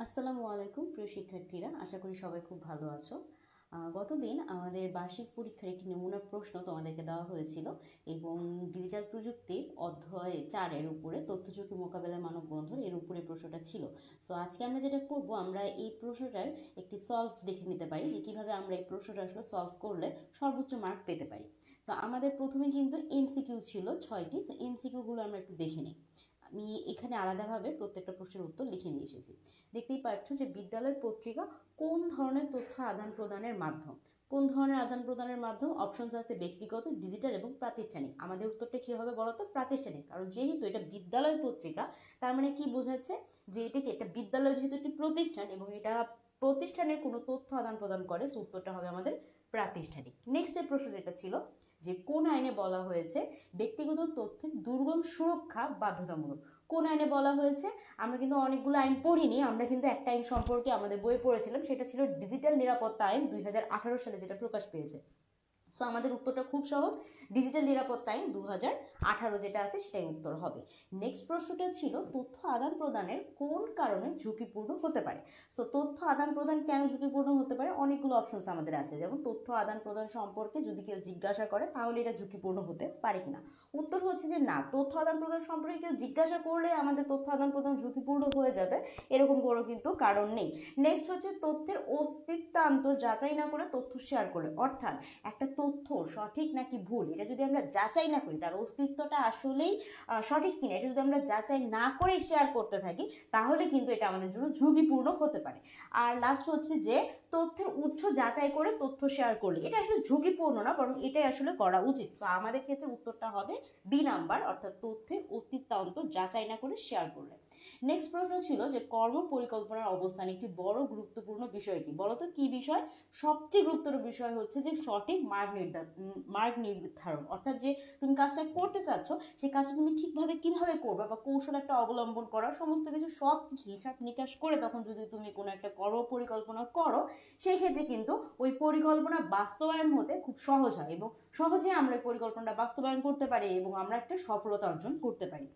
আসসালামু আলাইকুম, প্রিয় শিক্ষার্থীরা। আশা করি সবাই খুব ভালো আছো। গতদিন আমাদের বার্ষিক পরীক্ষার একটি নমুনা প্রশ্ন তোমাদেরকে দেওয়া হয়েছিল এবং ডিজিটাল প্রযুক্তির অধ্যায় চারের উপরে তথ্য ঝুঁকি মোকাবেলায় মানববন্ধন, এর উপরে প্রশ্নটা ছিল। সো আজকে আমরা যেটা করব, আমরা এই প্রশ্নটার একটি সলভ দেখে নিতে পারি যে কীভাবে আমরা এই প্রশ্নটা আসলে সলভ করলে সর্বোচ্চ মার্ক পেতে পারি। তো আমাদের প্রথমে কিন্তু এমসিকিউ ছিল ছয়টি। সো এমসিকিউ গুলো আমরা একটু দেখে নিই। আমি এখানে আলাদাভাবে প্রত্যেকটা প্রশ্নের উত্তর লিখে নিয়ে এসেছি। দেখতেই পাচ্ছ যে বিদ্যালয় পত্রিকা কোন ধরনের তথ্য আদান প্রদানের মাধ্যম? কোন ধরনের আদান প্রদানের মাধ্যম? অপশনস আছে ব্যক্তিগত ডিজিটাল এবং প্রাতিষ্ঠানিক। আমাদের উত্তরটা কি হবে বলতো? প্রাতিষ্ঠানিক। কারণ যেহেতু এটা বিদ্যালয় পত্রিকা, তার মানে কি বোঝাচ্ছে? যে এটা কি একটা বিদ্যালয় যেহেতু একটি প্রতিষ্ঠান এবং এটা প্রতিষ্ঠানের কোনো তথ্য আদান প্রদান করে, সো উত্তরটা হবে আমাদের প্রাতিষ্ঠানিক। নেক্সট এর প্রশ্ন যেটা ছিল যে কোন আইনে বলা হয়েছে ব্যক্তিগত তথ্যের দুর্গম সুরক্ষা বাধ্যতামূলক। কোন আইনে বলা হয়েছে? আমরা কিন্তু অনেকগুলো আইন পড়িনি, আমরা কিন্তু একটা আইন সম্পর্কে আমাদের বই পড়েছিলাম, সেটা ছিল ডিজিটাল নিরাপত্তা আইন দুই হাজার আঠারো সালে যেটা প্রকাশ পেয়েছে। সো আমাদের উত্তরটা খুব সহজ ডিজিটাল নিরাপত্তা আইন দু হাজার আঠারো যেটা আছে সেটাই উত্তর হবে। নেক্সট প্রশ্নটা ছিল, তথ্য আদান প্রদানের কোন কারণে ঝুঁকিপূর্ণ হতে পারে? সো তথ্য আদান প্রদান কেন ঝুঁকিপূর্ণ হতে পারে? অনেকগুলো অপশনস আমাদের আছে, যেমন তথ্য আদান প্রদান সম্পর্কে যদি কেউ জিজ্ঞাসা করে, তাহলে এটা ঝুঁকিপূর্ণ হতে পারে কিনা? উত্তর হচ্ছে যে না, তথ্য আদান প্রদান সম্পর্কে কেউ জিজ্ঞাসা করলে আমাদের তথ্য আদান প্রদান ঝুঁকিপূর্ণ হয়ে যাবে, এরকম কোনো কিন্তু কারণ নেই। নেক্সট হচ্ছে তথ্যের অস্তিত্বান্ত যাচাই না করে তথ্য শেয়ার করলে। অর্থাৎ একটা তথ্য সঠিক নাকি ভুল এটা যদি আমরা যাচাই না করি, তার অস্তিত্বটা আসলেই সঠিক কিনা, এটা যদি আমরা যাচাই না করে শেয়ার করতে থাকি, তাহলে কিন্তু এটা আমাদের জন্য ঝুঁকিপূর্ণ হতে পারে। আর লাস্ট হচ্ছে যে তথ্যের উৎস যাচাই করে তথ্য শেয়ার করলে। এটা আসলে ঝুঁকিপূর্ণ না, বরং এটাই আসলে করা উচিত। তো আমাদের ক্ষেত্রে উত্তরটা হবে বি নাম্বার অর্থাৎ তথ্যের অস্তিত্বান্ত যাচাই না করে শেয়ার করলে। নেক্সট প্রশ্ন ছিল যে, কর্ম পরিকল্পনার অবস্থান একটি বড় গুরুত্বপূর্ণ বিষয় কি? বলতো কি বিষয়? সবচেয়ে গুরুত্বপূর্ণ বিষয় হচ্ছে যে, সঠিক মার্গ নির্ধারণ মার্গ নির্ধারণ। অর্থাৎ যে, তুমি কাজটা করতে চাচ্ছ, সেই কাজটা তুমি ঠিকভাবে কীভাবে করবে বা কৌশল একটা অবলম্বন করা, সমস্ত কিছু সব কিছু হিসাব নিকাশ করে তখন যদি তুমি কোনো একটা কর্ম পরিকল্পনা করো সেই ক্ষেত্রে কিন্তু ওই পরিকল্পনা বাস্তবায়ন হতে খুব সহজ হয় এবং সহজে আমরা পরিকল্পনাটা বাস্তবায়ন করতে পারি এবং আমরা একটা সফলতা অর্জন করতে পারি।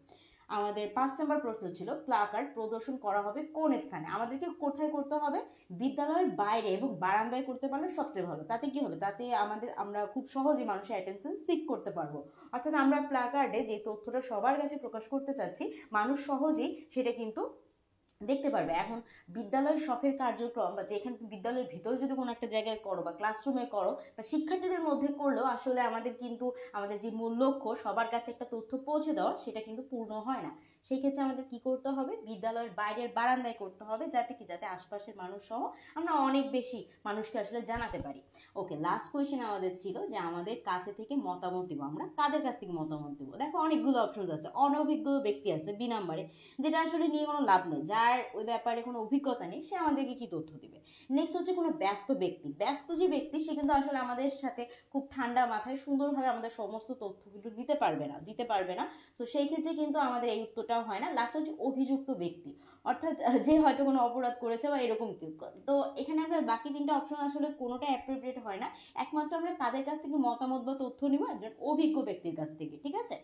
আমাদের পাঁচ নম্বর প্রশ্ন ছিল প্লাকার্ড প্রদর্শন করা হবে কোন স্থানে? আমাদেরকে কোথায় করতে হবে? বিদ্যালয়ের বাইরে এবং বারান্দায় করতে পারলে সবচেয়ে ভালো। তাতে কি হবে? তাতে আমাদের, আমরা খুব সহজে মানুষের অ্যাটেনশন সিক করতে পারব। অর্থাৎ আমরা প্লাকার্ডে যে তথ্যটা সবার কাছে প্রকাশ করতে চাচ্ছি, মানুষ সহজেই সেটা কিন্তু দেখতে পারবে। এখন বিদ্যালয় শখের কার্যক্রম বা যেখানে বিদ্যালয়ের ভিতরে যদি কোনো একটা জায়গায় করো বা ক্লাসরুমে করো, বা শিক্ষার্থীদের মধ্যে করলেও আসলে আমাদের কিন্তু, আমাদের যে মূল লক্ষ্য সবার কাছে একটা তথ্য পৌঁছে দেওয়া, সেটা কিন্তু পূর্ণ হয় না। সেই ক্ষেত্রে আমাদের কি করতে হবে? বিদ্যালয়ের বাইরের বারান্দায় করতে হবে যাতে কি? যাতে আশপাশের মানুষ সহ আমরা অনেক বেশি মানুষকে আসলে জানাতে পারি। ওকে লাস্ট কোয়েশ্চেন আমাদের ছিল যে আমাদের কাছে থেকে মতামত দিব। আমরা কাদের কাছ থেকে মতামত দিব? দেখো অনেকগুলো অপশন আছে। অনভিজ্ঞ ব্যক্তি আছে বি নাম্বারে যেটা আসলে নিয়ে কোনো লাভ নেই যার ওই ব্যাপারে কোনো অভিজ্ঞতা নেই, সে আমাদেরকে কি তথ্য দিবে? নেক্সট হচ্ছে কোনো ব্যস্ত ব্যক্তি। ব্যস্ত যে ব্যক্তি, সে কিন্তু আসলে আমাদের সাথে খুব ঠান্ডা মাথায় সুন্দরভাবে আমাদের সমস্ত তথ্যগুলো দিতে পারবে না, দিতে পারবে না। তো সেই ক্ষেত্রে কিন্তু আমাদের এই উত্তরটা সেটাও হয় না। লাস্ট হচ্ছে অভিযুক্ত ব্যক্তি। অর্থাৎ যে হয়তো কোনো অপরাধ করেছে বা এরকম কেউ। তো এখানে আমরা বাকি তিনটা অপশন আসলে কোনোটা অ্যাপ্রোপ্রিয়েট হয় না। একমাত্র আমরা কাদের কাছ থেকে মতামত বা তথ্য নিব, একজন অভিজ্ঞ ব্যক্তির কাছ থেকে, ঠিক আছে?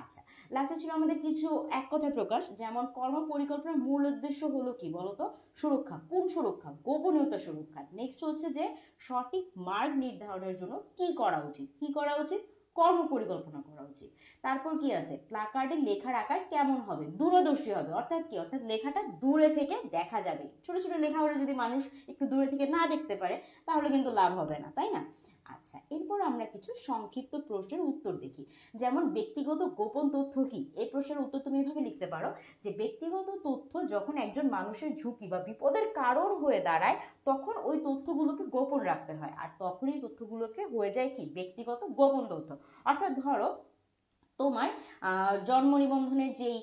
আচ্ছা লাস্টে ছিল আমাদের কিছু এক কথা প্রকাশ, যেমন কর্ম পরিকল্পনার মূল উদ্দেশ্য হলো কি বলতো? সুরক্ষা। কোন সুরক্ষা? গোপনীয়তা সুরক্ষা। নেক্সট হচ্ছে যে সঠিক মার্গ নির্ধারণের জন্য কি করা উচিত? কি করা উচিত? কর্ম পরিকল্পনা করা উচিত। তারপর কি আছে? প্লাকার্ডে লেখার আকার কেমন হবে? দূরদর্শী হবে। অর্থাৎ কি? অর্থাৎ লেখাটা দূরে থেকে দেখা যাবে। ছোট ছোট লেখা হলে যদি মানুষ একটু দূরে থেকে না দেখতে পারে, তাহলে কিন্তু লাভ হবে না, তাই না? আচ্ছা এরপর আমরা কিছু সংক্ষিপ্ত প্রশ্নের উত্তর দেখি। যেমন, ব্যক্তিগত গোপন তথ্য কি? এই প্রশ্নের উত্তর তুমি এভাবে লিখতে পারো যে, ব্যক্তিগত তথ্য যখন একজন মানুষের ঝুঁকি বা বিপদের কারণ হয়ে দাঁড়ায়, তখন ওই তথ্যগুলোকে গোপন রাখতে হয়। আর তখনই তথ্যগুলোকে হয়ে যায় কি? ব্যক্তিগত গোপন তথ্য। অর্থাৎ ধরো, তোমার জন্ম নিবন্ধনের যেই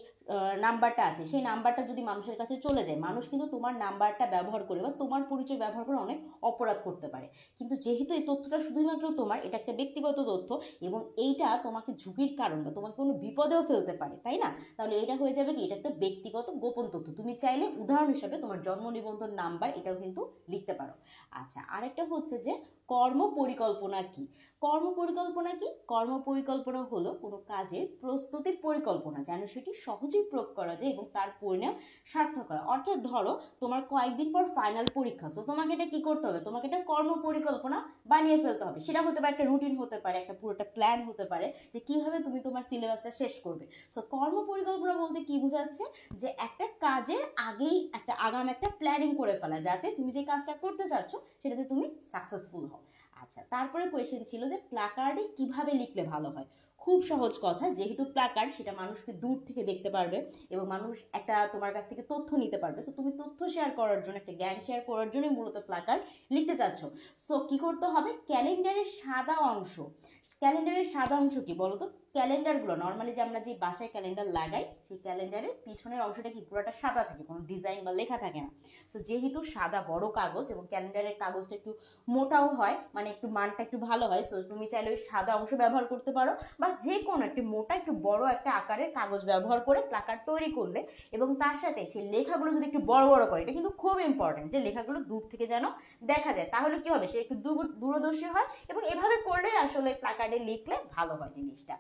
নাম্বারটা আছে। সেই নাম্বারটা যদি মানুষের কাছে চলে যায়, মানুষ কিন্তু তোমার নাম্বারটা ব্যবহার করে বা তোমার পরিচয় ব্যবহার করে অনেক অপরাধ করতে পারে। কিন্তু যেহেতু এই তথ্যটা শুধুমাত্র তোমার, এটা একটা ব্যক্তিগত তথ্য এবং এইটা তোমাকে ঝুঁকির কারণ বা তোমাকে কোনো বিপদেও ফেলতে পারে, তাই না? তাহলে এটা হয়ে যাবে কি? এটা একটা ব্যক্তিগত গোপন তথ্য। তুমি চাইলে উদাহরণ হিসাবে তোমার জন্ম নিবন্ধন নাম্বার এটাও কিন্তু লিখতে পারো। আচ্ছা আরেকটা হচ্ছে যে কর্ম পরিকল্পনা কি? কর্ম পরিকল্পনা কি? কর্ম পরিকল্পনা হলো কোনো কাজের প্রস্তুতির পরিকল্পনা যেন সেটি সহজেই প্রয়োগ করা যায় এবং তার পরিণাম সার্থক হয়। অর্থাৎ ধরো, তোমার কয়েকদিন পর ফাইনাল পরীক্ষা তো তোমাকে এটা কি করতে হবে? তোমাকে এটা কর্ম পরিকল্পনা বানিয়ে ফেলতে হবে। সেটা হতে পারে একটা রুটিন হতে পারে, একটা পুরোটা প্ল্যান হতে পারে যে কীভাবে তুমি তোমার সিলেবাসটা শেষ করবে। সো কর্ম পরিকল্পনা বলতে কি বোঝাচ্ছে? যে একটা কাজের আগেই একটা আগাম একটা প্ল্যানিং করে ফেলা, যাতে তুমি যে কাজটা করতে চাচ্ছ, সেটাতে তুমি সাকসেসফুল হও। আচ্ছা তারপরে কোয়েশ্চেন ছিল যে প্ল্যাকার্ডে কীভাবে লিখলে ভালো হয়? খুব সহজ কথা, যেহেতু প্ল্যাকার্ড সেটা মানুষকে দূর থেকে দেখতে পারবে এবং মানুষ একটা তোমার কাছ থেকে তথ্য নিতে পারবে। সো তুমি তথ্য শেয়ার করার জন্য, একটা জ্ঞান শেয়ার করার জন্য মূলত প্ল্যাকার্ড লিখতে চাচ্ছ। সো কি করতে হবে? ক্যালেন্ডারের সাদা অংশ ক্যালেন্ডারের সাদা অংশ কি বলতো? ক্যালেন্ডারগুলো নর্মালি যে আমরা যে বাসায় ক্যালেন্ডার লাগাই, সেই ক্যালেন্ডারের পিছনের অংশটা কি, পুরোটা সাদা থাকে, কোনো ডিজাইন বা লেখা থাকে না। তো যেহেতু সাদা বড় কাগজ এবং ক্যালেন্ডারের কাগজটা একটু মোটাও হয় মানে একটু মানটা একটু ভালো হয় সো তুমি চাইলে ওই সাদা অংশ ব্যবহার করতে পারো বা যে কোনো একটি মোটা, একটু বড় একটা আকারের কাগজ ব্যবহার করে প্লাকার্ড তৈরি করলে এবং তার সাথে সেই লেখাগুলো যদি একটু বড় বড় করে, এটা কিন্তু খুব ইম্পর্টেন্ট যে লেখাগুলো দূর থেকে যেন দেখা যায়, তাহলে কি হবে, সে একটু দূরদর্শী হয় এবং এভাবে করলে আসলে প্লাকার্ডে লিখলে ভালো হয় জিনিসটা।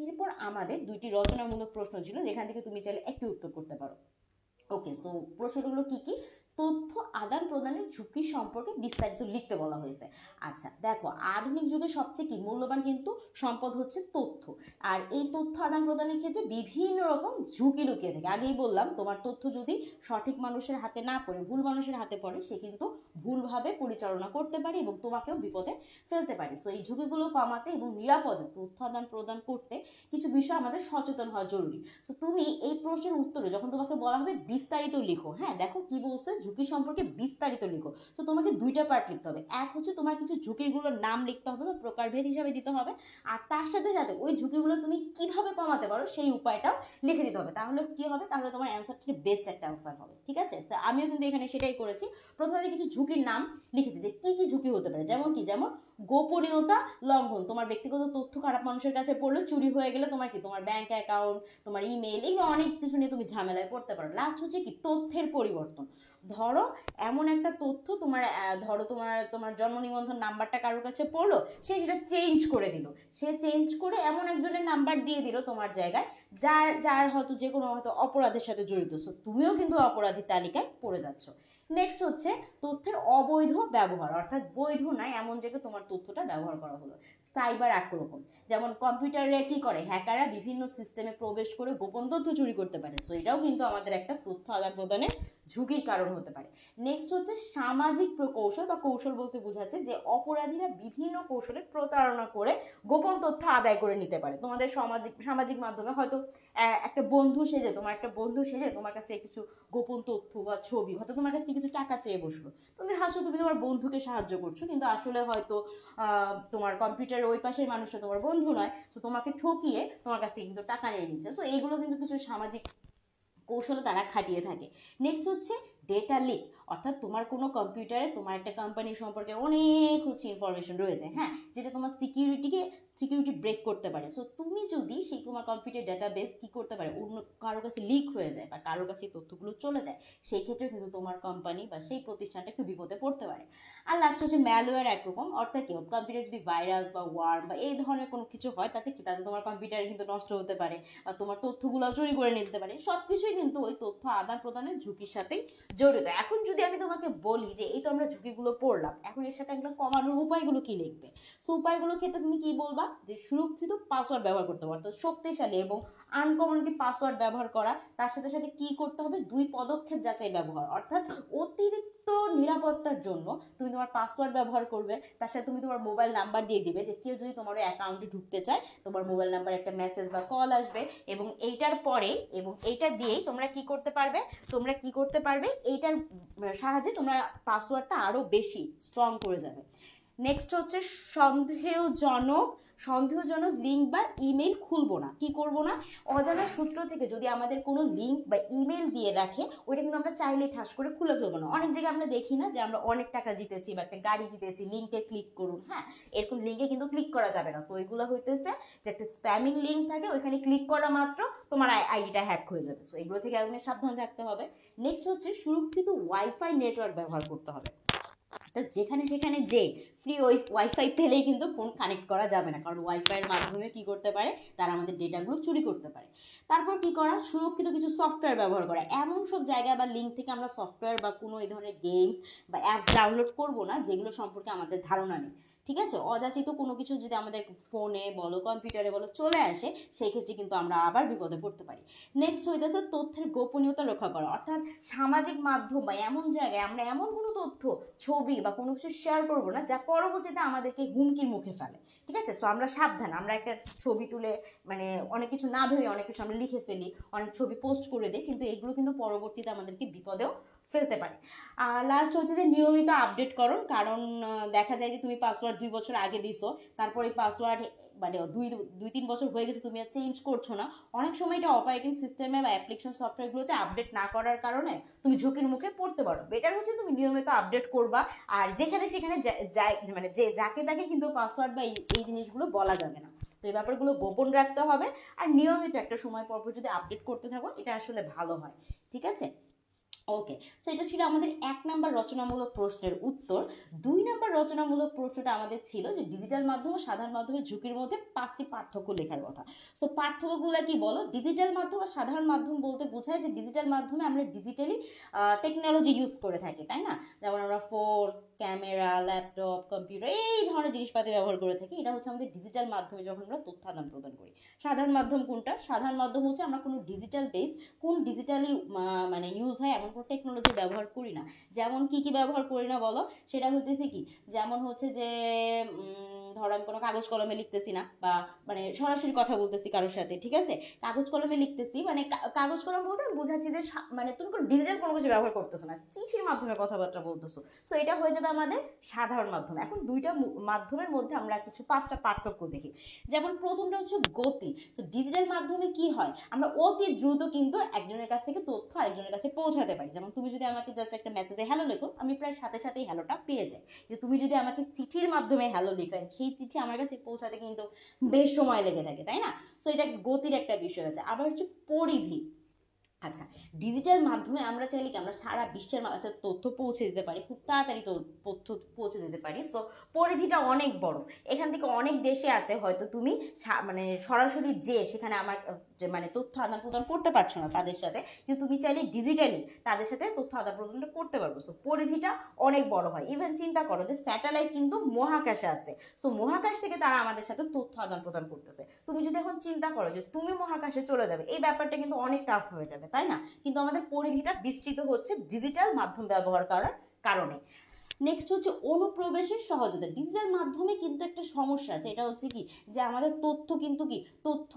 এরপর আমাদের দুইটি রচনামূলক প্রশ্ন ছিল, যেখান থেকে তুমি চাইলে একটি উত্তর করতে পারো। ওকে সো প্রশ্নগুলো কি কি? তথ্য আদান প্রদানের ঝুঁকি সম্পর্কে বিস্তারিত লিখতে বলা হয়েছে। আচ্ছা দেখো, আধুনিক যুগে সবচেয়ে কি মূল্যবান কিন্তু সম্পদ হচ্ছে তথ্য। আর এই তথ্য আদান প্রদানের ক্ষেত্রে বিভিন্ন রকম ঝুঁকি লুকিয়ে থাকে। আগেই বললাম, তোমার তথ্য যদি সঠিক মানুষের হাতে না পড়ে, ভুল মানুষের হাতে পড়ে, সে কিন্তু ভুলভাবে পরিচালনা করতে পারে এবং তোমাকেও বিপদে ফেলতে পারে। সো এই ঝুঁকিগুলো কমাতে এবং নিরাপদে তথ্য আদান প্রদান করতে কিছু বিষয় আমাদের সচেতন হওয়া জরুরি। সো তুমি এই প্রশ্নের উত্তরে যখন তোমাকে বলা হবে, বিস্তারিত লিখো। হ্যাঁ দেখো কি বলছে ঝুঁকি সম্পর্কে বিস্তারিত লিখো। তো তোমাকে দুইটা পার্ট লিখতে হবে। এক হচ্ছে তোমার কিছু ঝুঁকিগুলোর নাম লিখতে হবে বা প্রকারভেদ হিসাবে দিতে হবে। আর তার সাথে সাথে ওই ঝুঁকিগুলো তুমি কীভাবে কমাতে পারো সেই উপায়টাও লিখে দিতে হবে। তাহলে কি হবে? তাহলে তোমার অ্যান্সারটা বেস্ট একটা অ্যান্সার হবে। ঠিক আছে? আমিও কিন্তু এখানে সেটাই করেছি। প্রথমে কিছু ঝুঁকির নাম লিখেছি যে কি কি ঝুঁকি হতে পারে। যেমন কি? যেমন গোপনীয়তা লঙ্ঘন। তোমার ব্যক্তিগত তথ্য খারাপ মানুষের কাছে পড়লে চুরি হয়ে গেলে তোমার কি? তোমার ব্যাংক অ্যাকাউন্ট তোমার ইমেল এগুলো অনেক কিছু নিয়ে তুমি ঝামেলায় পড়তে পারো। লাস্ট হচ্ছে কি? তথ্যের পরিবর্তন। ধরো, এমন একটা তথ্য তোমার ধরো তোমার তোমার জন্ম নিবন্ধন নাম্বারটা কারোর কাছে পড়ল, সে সেটা চেঞ্জ করে দিল। সে চেঞ্জ করে এমন একজনের নাম্বার দিয়ে দিল তোমার জায়গায়, যার যার হয়তো যে কোনো হয়তো অপরাধের সাথে জড়িত। তুমিও কিন্তু অপরাধী তালিকায় পড়ে যাচ্ছ। নেক্সট হচ্ছে তথ্যের অবৈধ ব্যবহার, অর্থাৎ বৈধ নাই এমন জায়গায় তোমার তথ্যটা ব্যবহার করা হলো। সাইবার আক্রমণ, যেমন কম্পিউটারে কি করে? হ্যাকাররা বিভিন্ন সিস্টেমে প্রবেশ করে গোপন তথ্য চুরি করতে পারে। সো এটাও কিন্তু আমাদের একটা তথ্য আদান প্রদানের ঝুঁকির কারণ হতে পারে। নেক্সট হচ্ছে সামাজিক প্রকৌশল বা কৌশল বলতে বোঝাচ্ছে যে অপরাধীরা বিভিন্ন কৌশলে প্রতারণা করে গোপন তথ্য আদায় করে নিতে পারে। তোমাদের সামাজিক সামাজিক মাধ্যমে হয়তো একটা বন্ধু সেজে, তোমার একটা বন্ধু সেজে তোমার কাছে কিছু গোপন তথ্য বা ছবি, হয়তো তোমার কাছে কিছু টাকা চেয়ে বসল। তুমি হাসো তুমি তোমার বন্ধুকে সাহায্য করছ, কিন্তু আসলে হয়তো তোমার কম্পিউটারের ওই পাশের মানুষটা তোমার বন্ধু নয় তো তোমাকে ঠকিয়ে তোমার কাছ থেকে কিন্তু টাকা নিয়ে নিচ্ছে। সো এইগুলো কিন্তু কিছু সামাজিক কৌশলে তারা খাটিয়ে থাকে। নেক্সট হচ্ছে ডেটা লিক অর্থাৎ তোমার কোনো কম্পিউটারে তোমার একটা কোম্পানি সম্পর্কে অনেক হচ্ছে ইনফরমেশন রয়েছে হ্যাঁ? যেটা তোমার সিকিউরিটিকে সিকিউরিটি ব্রেক করতে পারে। সো তুমি যদি সেই তোমার কম্পিউটার ডাটাবেস কি করতে পারে, অন্য কারোর কাছে লিক হয়ে যায় বা কারোর কাছে তথ্যগুলো চলে যায়, সেই ক্ষেত্রে কিন্তু তোমার কোম্পানি বা সেই প্রতিষ্ঠানটা একটু বিপদে পড়তে পারে। আর লাস্ট হচ্ছে ম্যালওয়্যার একরকম, অর্থাৎ কি? কম্পিউটার যদি ভাইরাস বা ওয়ার্ম বা এই ধরনের কোনো কিছু হয়, তাতে কি? তাতে তোমার কম্পিউটার কিন্তু নষ্ট হতে পারে বা তোমার তথ্যগুলো চুরি করে নিতে পারে। সবকিছুই কিন্তু ওই তথ্য আদান প্রদানের ঝুঁকির সাথেই জড়িত। এখন যদি আমি তোমাকে বলি যে, এই তো আমরা ঝুঁকিগুলো পড়লাম, এখন এর সাথে একটা কমানোর উপায়গুলো কি লিখবে? সো উপায়গুলোর ক্ষেত্রে তুমি কি বলবা? যে সুরক্ষিত পাসওয়ার্ড ব্যবহার করতে হবে, অর্থাৎ শক্তিশালী এবং আনকমন একটি পাসওয়ার্ড ব্যবহার করা, তার সাথে সাথে কি করতে হবে? দুই পদক্ষেপ যাচাই ব্যবহার, অর্থাৎ অতিরিক্ত নিরাপত্তার জন্য তুমি তোমার পাসওয়ার্ড ব্যবহার করবে, তার সাথে তুমি তোমার মোবাইল নাম্বার দিয়ে দিবে যে কেউ যদি তোমার অ্যাকাউন্টে ঢুকতে চায়, তোমার মোবাইল নাম্বার একটা মেসেজ বা কল আসবে এবং এইটার পরে এবং এইটা দিয়েই তোমরা কি করতে পারবে? তোমরা কি করতে পারবে? এইটার সাহায্যে তোমরা পাসওয়ার্ডটা আরও বেশি স্ট্রং করে যাবে। নেক্সট হচ্ছে সন্দেহজনক সন্দেহজনক লিঙ্ক বা ইমেল খুলবো না। কি করব না? অজানা সূত্র থেকে যদি আমাদের কোনো লিঙ্ক বা ইমেল দিয়ে রাখে, ওইটা কিন্তু আমরা চাইলে ঠাস করে খুলে ফেলব না। অনেক জায়গায় আমরা দেখি না যে আমরা অনেক টাকা জিতেছি বা একটা গাড়ি জিতেছি লিঙ্কে ক্লিক করুন হ্যাঁ? এরকম লিঙ্কে কিন্তু ক্লিক করা যাবে না। সো এগুলো হইতেছে যে একটা স্প্যামিং লিঙ্ক থাকে, ওইখানে ক্লিক করা মাত্র তোমার আইডিটা হ্যাক হয়ে যাবে। সো এগুলো থেকে একদম সাবধান থাকতে হবে। নেক্সট হচ্ছে সুরক্ষিত ওয়াইফাই নেটওয়ার্ক ব্যবহার করতে হবে। অর্থাৎ যেখানে সেখানে যে ফ্রি ওয়াইফাই পেলেই কিন্তু ফোন কানেক্ট করা যাবে না। কারণ ওয়াইফাইয়ের মাধ্যমে কি করতে পারে? তারা আমাদের ডেটাগুলো চুরি করতে পারে। তারপর কি করা? সুরক্ষিত কিছু সফটওয়্যার ব্যবহার করা। এমন সব জায়গা বা লিঙ্ক থেকে আমরা সফটওয়্যার বা কোনো এই ধরনের গেমস বা অ্যাপস ডাউনলোড করব না যেগুলো সম্পর্কে আমাদের ধারণা নেই। ঠিক আছে? অযাচিত কোনো কিছু যদি আমাদের ফোনে বলো কম্পিউটারে বলো, চলে আসে সেই ক্ষেত্রে কিন্তু আমরা আবার বিপদে পড়তে পারি। নেক্সট হইতেছে তথ্যের গোপনীয়তা রক্ষা করা। অর্থাৎ সামাজিক মাধ্যম বা এমন জায়গায় আমরা এমন কোনো তথ্য, ছবি বা কোনো কিছু শেয়ার করব না, যা পরবর্তীতে আমাদেরকে হুমকির মুখে ফেলে। ঠিক আছে? তো আমরা সাবধান। আমরা একটা ছবি তুলে মানে অনেক কিছু না ভেবে অনেক কিছু আমরা লিখে ফেলি, অনেক ছবি পোস্ট করে দিই, কিন্তু এগুলো কিন্তু পরবর্তীতে আমাদেরকে বিপদেও ফেলতে পারে। আর লাস্ট হচ্ছে যে নিয়মিত আপডেট করো কারণ দেখা যায় যে তুমি পাসওয়ার্ড দুই বছর আগে দিছো, তারপর পাসওয়ার্ড মানে দুই দুই, তিন বছর হয়ে গেছে, তুমি আর চেঞ্জ করছ না। অনেক সময় এটা অপারেটিং সিস্টেমে বা অ্যাপ্লিকেশন সফটওয়্যারগুলোতে আপডেট না করার কারণে তুমি ঝুঁকির মুখে পড়তে পারো। বেটার হচ্ছে তুমি নিয়মিত আপডেট করবা, আর যেখানে সেখানে মানে যে, যাকে তাকে কিন্তু পাসওয়ার্ড বা এই জিনিসগুলো বলা যাবে না। তো এই ব্যাপারগুলো গোপন রাখতে হবে, আর নিয়মিত একটা সময় পর যদি আপডেট করতে থাকো, এটা আসলে ভালো হয়। ঠিক আছে? ওকে সো এটা ছিল আমাদের এক নাম্বার রচনামূলক প্রশ্নের উত্তর। দুই নাম্বার রচনামূলক প্রশ্নটা আমাদের ছিল যে ডিজিটাল মাধ্যম ও সাধারণ মাধ্যমের ঝুঁকির মধ্যে পাঁচটি পার্থক্য লেখার কথা। সো পার্থক্যগুলো কি বলো? ডিজিটাল মাধ্যম আর সাধারণ মাধ্যম বলতে বোঝায় যে ডিজিটাল মাধ্যমে আমরা ডিজিটালি টেকনোলজি ইউজ করে থাকি, তাই না? যেমন আমরা ফোন ক্যামেরা, ল্যাপটপ, কম্পিউটার, এই ধরনের জিনিসপাতি ব্যবহার করে থাকি। এটা হচ্ছে আমাদের ডিজিটাল মাধ্যমে যখন আমরা তথ্য আদান প্রদান করি। সাধারণ মাধ্যম কোনটা? সাধারণ মাধ্যম হচ্ছে আমরা কোনো ডিজিটাল বেস কোন ডিজিটালি মানে ইউজ হয় এমন কোনো টেকনোলজি ব্যবহার করি না। যেমন কি কি ব্যবহার করি না বলো? সেটা হইতেছে কি? যেমন হচ্ছে যে ধরো আমি কোনো কাগজ কলমে লিখতেছি না বা মানে সরাসরি কথা বলতেছি কারোর সাথে, ঠিক আছে? কাগজ কলমে লিখতেছি মানে কাগজ কলম বলতে আমি বুঝাচ্ছি যে মানে তুমি কোনো ডিজিটাল কোনো কিছু ব্যবহার করতেছো না, চিঠির মাধ্যমে কথাবার্তা বলতেছো। সো এটা হয়ে যাবে আমাদের সাধারণ মাধ্যম। এখন দুইটা মাধ্যমের মধ্যে আমরা কিছু পাঁচটা পার্থক্য দেখি। যেমন প্রথমটা হচ্ছে গতি। তো ডিজিটাল মাধ্যমে কি হয়? আমরা অতি দ্রুত কিন্তু একজনের কাছ থেকে তথ্য আরেকজনের কাছে পৌঁছাতে পারি। যেমন তুমি যদি আমাকে জাস্ট একটা মেসেজে হ্যালো লেখো, আমি প্রায় সাথে সাথেই হ্যালোটা পেয়ে যাই। যে তুমি যদি আমাকে চিঠির মাধ্যমে হ্যালো লেখো সেই চিঠি আমার কাছে পৌঁছাতে কিন্তু বেশ সময় লেগে থাকে, তাই না? সো এটা গতির একটা বিষয় আছে আবার হচ্ছে পরিধি। আচ্ছা ডিজিটাল মাধ্যমে আমরা চাইলে কি আমরা সারা বিশ্বের কাছে তথ্য পৌঁছে দিতে পারি, খুব তাড়াতাড়ি তথ্য পৌঁছে দিতে পারি। সো পরিধিটা অনেক বড়। এখান থেকে অনেক দেশে আছে, হয়তো তুমি মানে সরাসরি যে সেখানে আমার, যে মানে তথ্য আদান প্রদান করতে পারছ না তাদের সাথে, কিন্তু তুমি চাইলে ডিজিটালি তাদের সাথে তথ্য আদান প্রদানটা করতে পারব। সো পরিধিটা অনেক বড় হয়। ইভেন চিন্তা করো যে স্যাটেলাইট কিন্তু মহাকাশে আছে। সো মহাকাশ থেকে তারা আমাদের সাথে তথ্য আদান প্রদান করতেছে। তুমি যদি এখন চিন্তা করো যে তুমি মহাকাশে চলে যাবে, এই ব্যাপারটা কিন্তু অনেক টাফ হয়ে যাবে। তাই না? কিন্তু আমাদের পরিধিটা বিস্তৃত হচ্ছে ডিজিটাল মাধ্যম ব্যবহার করার কারণে। নেক্সট হচ্ছে অনুপ্রবেশের সহজতা। ডিজিটাল মাধ্যমে কিন্তু একটা সমস্যা আছে। এটা হচ্ছে কি? যে আমাদের তথ্য কিন্তু কি? তথ্য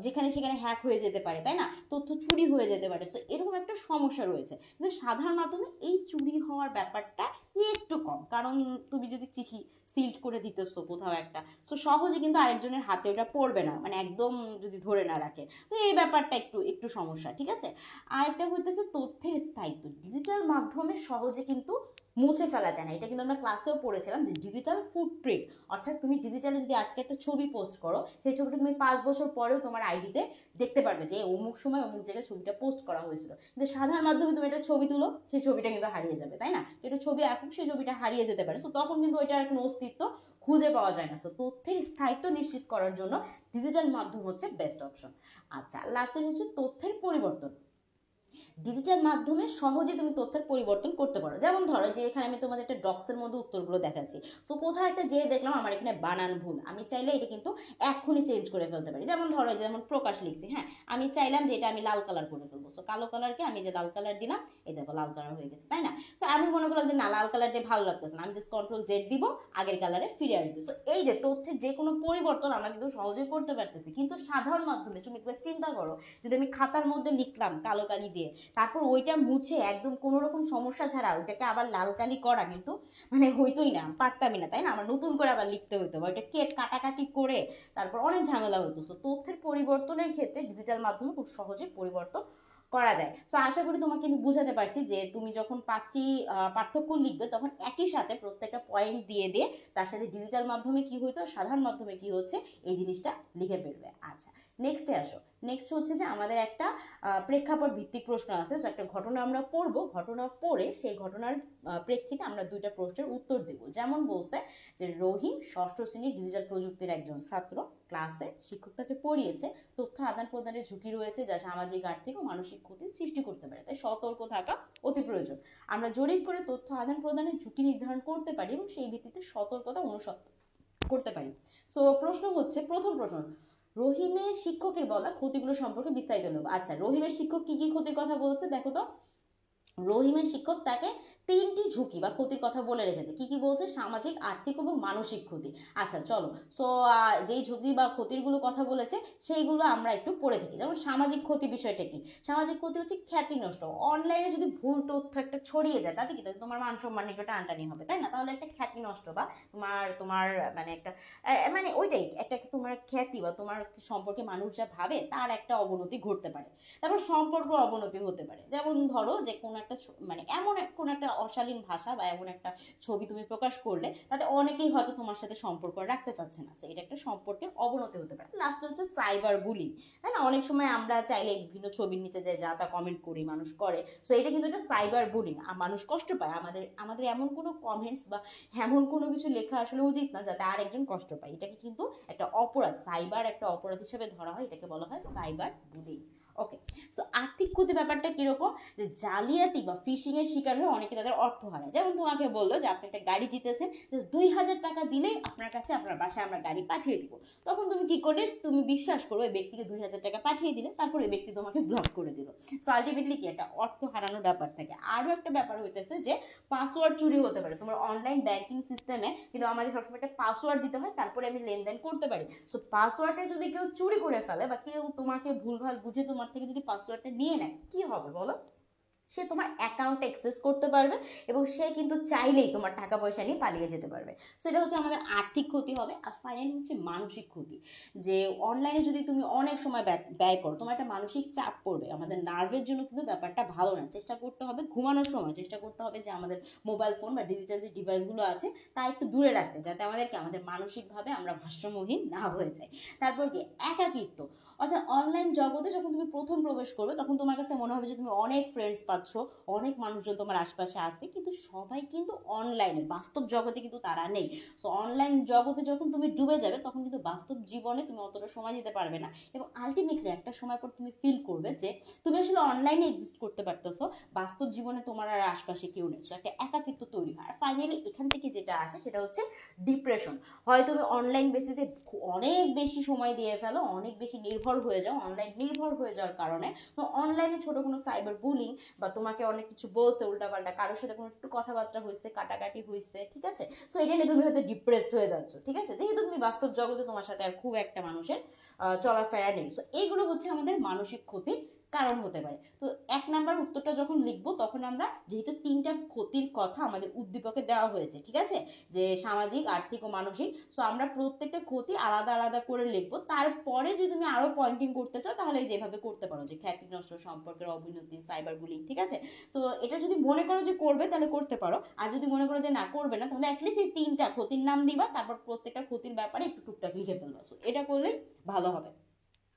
যেখানে সেখানে হ্যাক হয়ে যেতে পারে, তাই না? তথ্য চুরি হয়ে যেতে পারে। তো এরকম একটা সমস্যা রয়েছে। কিন্তু সাধারণ মাধ্যমে এই চুরি হওয়ার ব্যাপারটা একটু কম। কারণ তুমি যদি চিঠি সিল্ড করে দিতেছো কোথাও একটা, তো সহজে কিন্তু আরেকজনের হাতে ওটা পড়বে না। মানে একদম যদি ধরে না রাখে। তো এই ব্যাপারটা একটু একটু সমস্যা, ঠিক আছে? আরেকটা হইতেছে তথ্যের স্থায়িত্ব। ডিজিটাল মাধ্যমে সহজে কিন্তু মুছে ফেলা যায় না। এটা কিন্তু আমরা ক্লাসেও পড়েছিলাম যে ডিজিটাল ফুটপ্রিন্ট অর্থাৎ তুমি ডিজিটালে যদি আজকে একটা ছবি পোস্ট করো, সেই ছবিটা তুমি পাঁচ বছর পরেও তোমার আইডিতে দেখতে পারবে যে অমুক সময় অমুক জায়গায় ছবিটা পোস্ট করা হয়েছিল। কিন্তু সাধারণ মাধ্যমে তুমি একটা ছবি তুলো, সেই ছবিটা কিন্তু হারিয়ে যাবে, তাই না? একটা ছবি এখন সেই ছবিটা হারিয়ে যেতে পারে। তো তখন কিন্তু ওইটার কোনো অস্তিত্ব খুঁজে পাওয়া যায় না। তো তথ্যের স্থায়িত্ব নিশ্চিত করার জন্য ডিজিটাল মাধ্যম হচ্ছে বেস্ট অপশন আচ্ছা লাস্টের হচ্ছে তথ্যের পরিবর্তন। ডিজিটাল মাধ্যমে সহজে তুমি তথ্যের পরিবর্তন করতে পারো। যেমন ধরো যে এখানে আমি তোমাদের একটা ডক্সের মধ্যে উত্তরগুলো দেখাচ্ছি। তো কোথাও একটা যে দেখলাম, আমার এখানে বানান ভুল। আমি চাইলে এটা কিন্তু এক্ষুনি চেঞ্জ করে ফেলতে পারি। যেমন ধরো যেমন প্রকাশ লিখছি হ্যাঁ? আমি চাইলাম যে এটা আমি লাল কালার করে ফেলব। তো কালো কালারকে আমি যে লাল কালার দিলাম, এই যাব লাল কালার হয়ে গেছে, তাই না? তো আমি মনে করলাম যে না, লাল কালার দিয়ে ভালো লাগতেছে না। আমি জাস্ট কন্ট্রোল জেড দিব, আগের কালারে ফিরে আসবে। তো এই যে তথ্যের যে কোনো পরিবর্তন আমরা কিন্তু সহজেই করতে পারতেছি। কিন্তু সাধারণ মাধ্যমে তুমি একবার চিন্তা করো, যদি আমি খাতার মধ্যে লিখলাম কালো কালি দিয়ে তারপর ওইটা মুছে একদম কোনো রকম সমস্যা ছাড়া ওইটাকে আবার লাল কালি করা কিন্তু মানে হইতোই না, পারতামই না, তাই না? আমার নতুন করে আবার লিখতে হইতো বা ওইটা কেট কাটাকাটি করে তারপর অনেক ঝামেলা হতো। তো তথ্যের পরিবর্তনের ক্ষেত্রে ডিজিটাল মাধ্যমে খুব সহজে পরিবর্তন করা যায়। তো আশা করি তোমাকে আমি বুঝাতে পারছি যে তুমি যখন পাঁচটি পার্থক্য লিখবে তখন একই সাথে প্রত্যেকটা পয়েন্ট দিয়ে দিয়ে তার সাথে ডিজিটাল মাধ্যমে কি হইতো, সাধারণ মাধ্যমে কি হচ্ছে, এই জিনিসটা লিখে ফেলবে। আচ্ছা নেক্সটে আসো। নেক্সট হচ্ছে যে আমাদের একটা প্রেক্ষাপট ভিত্তিক প্রশ্ন আছে। তো একটা ঘটনা আমরা পড়ব। ঘটনা পড়ে সেই ঘটনার প্রেক্ষিতে আমরা দুইটা প্রশ্নের উত্তর দেব। যেমন বলছে যে রহিম ষষ্ঠ শ্রেণির ডিজিটাল প্রযুক্তির একজন ছাত্র ক্লাসে শিক্ষক তাকে পড়িয়েছে। তথ্য আদান প্রদানের ঝুঁকি রয়েছে যা সামাজিক, আর্থিক ও মানসিক ক্ষতি সৃষ্টি করতে পারে। তাই সতর্ক থাকা অতি প্রয়োজন। আমরা জরিপ করে তথ্য আদান প্রদানের ঝুঁকি নির্ধারণ করতে পারি এবং সেই ভিত্তিতে সতর্কতা অনুসরণ করতে পারি। তো প্রশ্ন হচ্ছে, প্রথম প্রশ্ন রহিমের শিক্ষকের বলা ক্ষতিগুলো সম্পর্কে বিস্তারিত নেব। আচ্ছা রহিমের শিক্ষক কি কি ক্ষতির কথা বলছে দেখো তো। রহিমের শিক্ষক তাকে তিনটি ঝুঁকি বা ক্ষতির কথা বলে রেখেছে। কি কি বলছে? সামাজিক, আর্থিক এবং মানসিক ক্ষতি। আচ্ছা চলো। তো যেই ঝুঁকি বা ক্ষতিরগুলো কথা বলেছে, সেইগুলো আমরা একটু পড়ে থাকি যেমন সামাজিক ক্ষতি বিষয়টা কি? সামাজিক ক্ষতি হচ্ছে খ্যাতি নষ্ট অনলাইনে যদি ভুল তথ্য একটা ছড়িয়ে যায়, তাতে কি? তোমার মান সম্মান একটু টানটানি হবে, তাই না? তাহলে একটা খ্যাতি নষ্ট বা তোমার তোমার মানে একটা মানে ওইটাই, একটা তোমার খ্যাতি বা তোমার সম্পর্কে মানুষ যা ভাবে, তার একটা অবনতি ঘটতে পারে। তারপর সম্পর্ক অবনতি হতে পারে। যেমন ধরো যে কোনো একটা মানে এমন কোন একটা অশালীন ভাষা বা এমন একটা ছবি তুমি প্রকাশ করলে, তাতে অনেকেই হয়তো তোমার সাথে সম্পর্ক রাখতে চাচ্ছে না। এটা একটা সম্পর্কের অবনতি হতে পারে। লাস্ট হচ্ছে সাইবার বুলিং তাই না? অনেক সময় আমরা চাইলে বিভিন্ন ছবির নিচে যে যা তা কমেন্ট করি, মানুষ করে। তো এটা কিন্তু একটা সাইবার বুলিং মানুষ কষ্ট পায়। আমাদের আমাদের এমন কোনো কমেন্টস বা এমন কোনো কিছু লেখা আসলে উচিত না যাতে আর একজন কষ্ট পায়। এটাকে কিন্তু একটা অপরাধ সাইবার একটা অপরাধ হিসেবে ধরা হয়। এটাকে বলা হয় সাইবার বুলিং ওকে সো আর্থিক ক্ষতি ব্যাপারটা কীরকম? যে জালিয়াতি বা ফিশিং এর শিকার হয়ে অনেকে তাদের অর্থ হারায়। যেমন তোমাকে বলল যে আপনি একটা গাড়ি জিতেছেন দুই হাজার টাকা দিলেই আপনার কাছে আপনার বাসায় আমরা গাড়ি পাঠিয়ে দিব। তখন তুমি কি করলে? তুমি বিশ্বাস করো ওই ব্যক্তিকে দুই হাজার টাকা পাঠিয়ে দিলে, তারপর ওই ব্যক্তি তোমাকে ব্লক করে দিল। সো আলটিমেটলি কি? একটা অর্থ হারানোর ব্যাপার থাকে। আরও একটা ব্যাপার হইতেছে যে পাসওয়ার্ড চুরি হতে পারে। তোমার অনলাইন ব্যাংকিং সিস্টেমে কিন্তু আমাদের সবসময় একটা পাসওয়ার্ড দিতে হয়, তারপরে আমি লেনদেন করতে পারি। সো পাসওয়ার্ডটা যদি কেউ চুরি করে ফেলে বা কেউ তোমাকে ভুলভাল বুঝে তোমার থেকে যদি পাসওয়ার্ডটা নিয়ে নেয়, কি হবে বলো? সে তোমার অ্যাকাউন্ট অ্যাক্সেস করতে পারবে এবং সে কিন্তু চাইলেই তোমার টাকা পয়সা নিয়ে পালিয়ে যেতে পারবে। সেটা হচ্ছে আমাদের আর্থিক ক্ষতি হবে আর ফাইনালি হচ্ছে মানসিক ক্ষতি। যে অনলাইনে যদি তুমি অনেক সময় ব্যয় করো, তোমার একটা মানসিক চাপ পড়বে। আমাদের নার্ভের জন্য কিন্তু ব্যাপারটা ভালো না। চেষ্টা করতে হবে ঘুমানোর সময়, চেষ্টা করতে হবে যে আমাদের মোবাইল ফোন বা ডিজিটাল যে ডিভাইসগুলো আছে, তা একটু দূরে রাখতে, যাতে আমাদেরকে আমাদের মানসিকভাবে আমরা ভারসাম্যহীন না হয়ে যাই। তারপর কি? একাকিত্ব। অর্থাৎ অনলাইন জগতে যখন তুমি প্রথম প্রবেশ করবে, তখন তোমার কাছে মনে হবে যে তুমি অনেক ফ্রেন্ডস পাচ্ছ, অনেক মানুষজন তোমার আশপাশে আছে, কিন্তু সবাই কিন্তু অনলাইনে বাস্তব জগতে কিন্তু তারা নেই। সো অনলাইন জগতে যখন তুমি ডুবে যাবে, তখন কিন্তু বাস্তব জীবনে তুমি অতটা সময় দিতে পারবে না। এবং আলটিমেটলি একটা সময় পর তুমি ফিল করবে যে তুমি আসলে অনলাইনে এক্সিস্ট করতে পারতেছো, বাস্তব জীবনে তোমার আর আশপাশে কেউ নেই। সো একটা একাকিত্ব তৈরি হয়। আর ফাইনালি এখান থেকে যেটা আসে, সেটা হচ্ছে ডিপ্রেশন হয় তুমি অনলাইন বেসিসে অনেক বেশি সময় দিয়ে ফেলো, অনেক বেশি নির্ভর নির্ভর হয়ে যাও অনলাইন নির্ভর হয়ে যাওয়ার কারণে। অনলাইনে ছোট কোনো সাইবার বুলিং বা তোমাকে অনেক কিছু বলছে, উল্টাপাল্টা, কারোর সাথে কোনো একটু কথাবার্তা হয়েছে, কাটাকাটি হয়েছে, ঠিক আছে? সো এটা নিয়ে তুমি হয়তো ডিপ্রেসড হয়ে যাচ্ছ, ঠিক আছে? যেহেতু তুমি বাস্তব জগতে তোমার সাথে আর খুব একটা মানুষের চলাফেরা নেই। সো এইগুলো হচ্ছে আমাদের মানসিক ক্ষতির কারণ হতে পারে। তো এক নাম্বার উত্তরটা যখন লিখব, তখন আমরা যেহেতু তিনটা ক্ষতির কথা আমাদের উদ্দীপকে দেওয়া হয়েছে, ঠিক আছে? যে সামাজিক, আর্থিক ও মানসিক। তো আমরা প্রত্যেকটা ক্ষতি আলাদা আলাদা করে লিখব। তারপরে যদি তুমি আরও পয়েন্টিং করতে চাও, তাহলে যেভাবে করতে পারো, যে খ্যাতি নষ্ট, সম্পর্কের অবনতি সাইবার বুলিং ঠিক আছে? তো এটা যদি মনে করো যে করবে, তাহলে করতে পারো। আর যদি মনে করো যে না, করবে না, তাহলে অ্যাটলিস্ট এই তিনটা ক্ষতির নাম দিবা, তারপর প্রত্যেকটা ক্ষতির ব্যাপারে একটু টুকটাক লিখে ফেলবা। এটা করলেই ভালো হবে।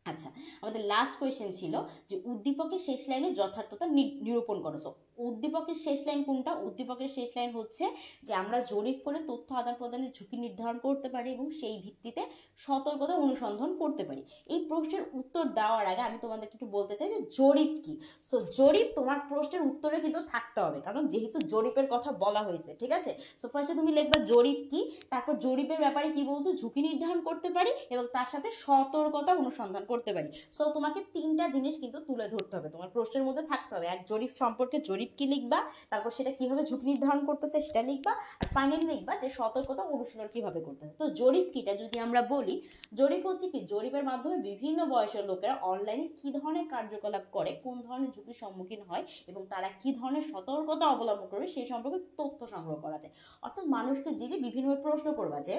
আচ্ছা আমাদের লাস্ট কোয়েশ্চেন ছিল যে উদ্দীপকের শেষ লাইনে যথার্থতা নিরূপণ করো। উদ্দীপকের শেষ লাইন কোনটা? উদ্দীপকের শেষ লাইন হচ্ছে যে আমরা জরিপ করে তথ্য আদান প্রদানের ঝুঁকি নির্ধারণ করতে পারি এবং সেই ভিত্তিতে সতর্কতা অনুসন্ধান করতে পারি। এই প্রশ্নের উত্তর দেওয়ার আগে আমি তোমাদেরকে একটু বলতে চাই যে জরিপ কি? সো জরিপ তোমার প্রশ্নের উত্তরে কিন্তু থাকতে হবে, কারণ যেহেতু জরিপের কথা বলা হয়েছে, ঠিক আছে? সো ফার্স্টে তুমি লিখবা জরিপ কি, তারপর জরিপের ব্যাপারে কি বলছো? ঝুঁকি নির্ধারণ করতে পারি এবং তার সাথে সতর্কতা অনুসন্ধান করতে পারি। সো তোমাকে তিনটা জিনিস কিন্তু তুলে ধরতে হবে, তোমার প্রশ্নের মধ্যে থাকতে হবে। এক জরিপ সম্পর্কে জরিপ জরিপ কি লিখবা, তারপর সেটা কীভাবে ঝুঁকি নির্ধারণ করতেছে সেটা লিখবা, আর ফাইনালি লিখবা যে সতর্কতা অনুশীলন কীভাবে করতেছে। তো জরিপ কিটা যদি আমরা বলি, জরিপ হচ্ছে কি, জরিপের মাধ্যমে বিভিন্ন বয়সের লোকেরা অনলাইনে কি ধরনের কার্যকলাপ করে, কোন ধরনের ঝুঁকির সম্মুখীন হয় এবং তারা কি ধরনের সতর্কতা অবলম্বন করবে সেই সম্পর্কে তথ্য সংগ্রহ করা যায়। অর্থাৎ মানুষকে যে যে বিভিন্নভাবে প্রশ্ন করবা যে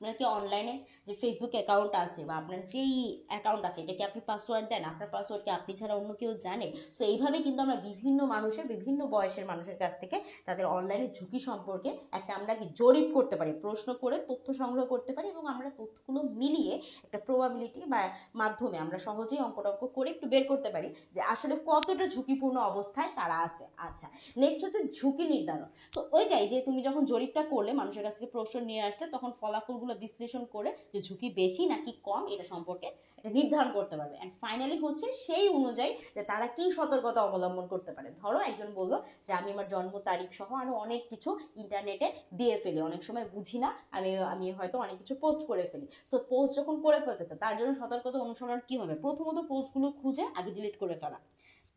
আপনার কি অনলাইনে যে ফেসবুক অ্যাকাউন্ট আছে বা আপনার যেই অ্যাকাউন্ট আছে এটা কি আপনি পাসওয়ার্ড দেন, আপনার পাসওয়ার্ড কি আপনি ছাড়া অন্য কেউ জানে তো এইভাবে কিন্তু আমরা বিভিন্ন মানুষের, বিভিন্ন বয়সের মানুষের কাছ থেকে তাদের অনলাইনে ঝুঁকি সম্পর্কে একটা আমরা কি জরিপ করতে পারি, প্রশ্ন করে তথ্য সংগ্রহ করতে পারি এবং আমরা তথ্যগুলো মিলিয়ে একটা প্রবাবিলিটি বা মাধ্যমে আমরা সহজেই অঙ্ক টঙ্ক করে একটু বের করতে পারি যে আসলে কতটা ঝুঁকিপূর্ণ অবস্থায় তারা আছে। আচ্ছা নেক্সট হচ্ছে ঝুঁকি নির্ধারণ। তো ওইটাই যে তুমি যখন জরিপটা করলে মানুষের কাছ থেকে প্রশ্ন নিয়ে আসলে তখন ফলাফলগুলো বিশ্লেষণ করে যে ঝুঁকি বেশি নাকি কম, এটা সম্পর্কে নির্ধারণ করতে পারবে। অ্যান্ড ফাইনালি হচ্ছে সেই অনুযায়ী যে তারা কি সতর্কতা অবলম্বন করতে পারে। ধরো একজন বলল যে, আমি আমার জন্ম তারিখ সহ আরও অনেক কিছু ইন্টারনেটে দিয়ে ফেলি। অনেক সময় বুঝি না, আমি আমি হয়তো অনেক কিছু পোস্ট করে ফেলি। সো পোস্ট যখন করে ফেলতেছে, তার জন্য সতর্কতা অনুসরণ কি হবে? প্রথমত পোস্টগুলো খুঁজে আগে ডিলিট করে ফেলা।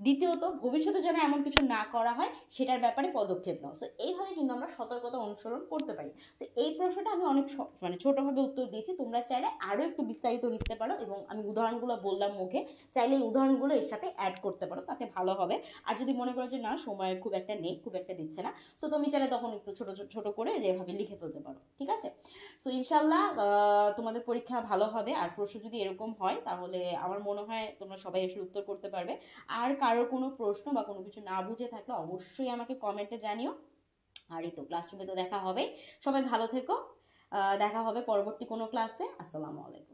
দ্বিতীয়ত, ভবিষ্যতে যেন এমন কিছু না করা হয়, সেটার ব্যাপারে পদক্ষেপ নাও। তো এইভাবে কিন্তু আমরা সতর্কতা অনুসরণ করতে পারি। তো এই প্রশ্নটা আমি অনেক স- মানে ছোটভাবে উত্তর দিয়েছি। তোমরা চাইলে আরও একটু বিস্তারিত লিখতে পারো এবং আমি উদাহরণগুলো বললাম মুখে। চাইলে এই উদাহরণগুলো এর সাথে অ্যাড করতে পারো, তাতে ভালো হবে। আর যদি মনে করো যে না সময় খুব একটা নেই, খুব একটা দিচ্ছে না তো তুমি চাইলে তখন একটু ছোট ছোট করে যেভাবে লিখে ফেলতে পারো, ঠিক আছে? তো ইনশাল্লাহ তোমাদের পরীক্ষা ভালো হবে। আর প্রশ্ন যদি এরকম হয়, তাহলে আমার মনে হয় তোমরা সবাই এসে উত্তর করতে পারবে। আর কারোর কোনো প্রশ্ন বা কোনো কিছু না বুঝে থাকলে অবশ্যই আমাকে কমেন্টে জানিও। আর এই তো ক্লাসরুমে তো দেখা হবে। সবাই ভালো থেকো। দেখা হবে পরবর্তী কোনো ক্লাসে আসসালামু আলাইকুম।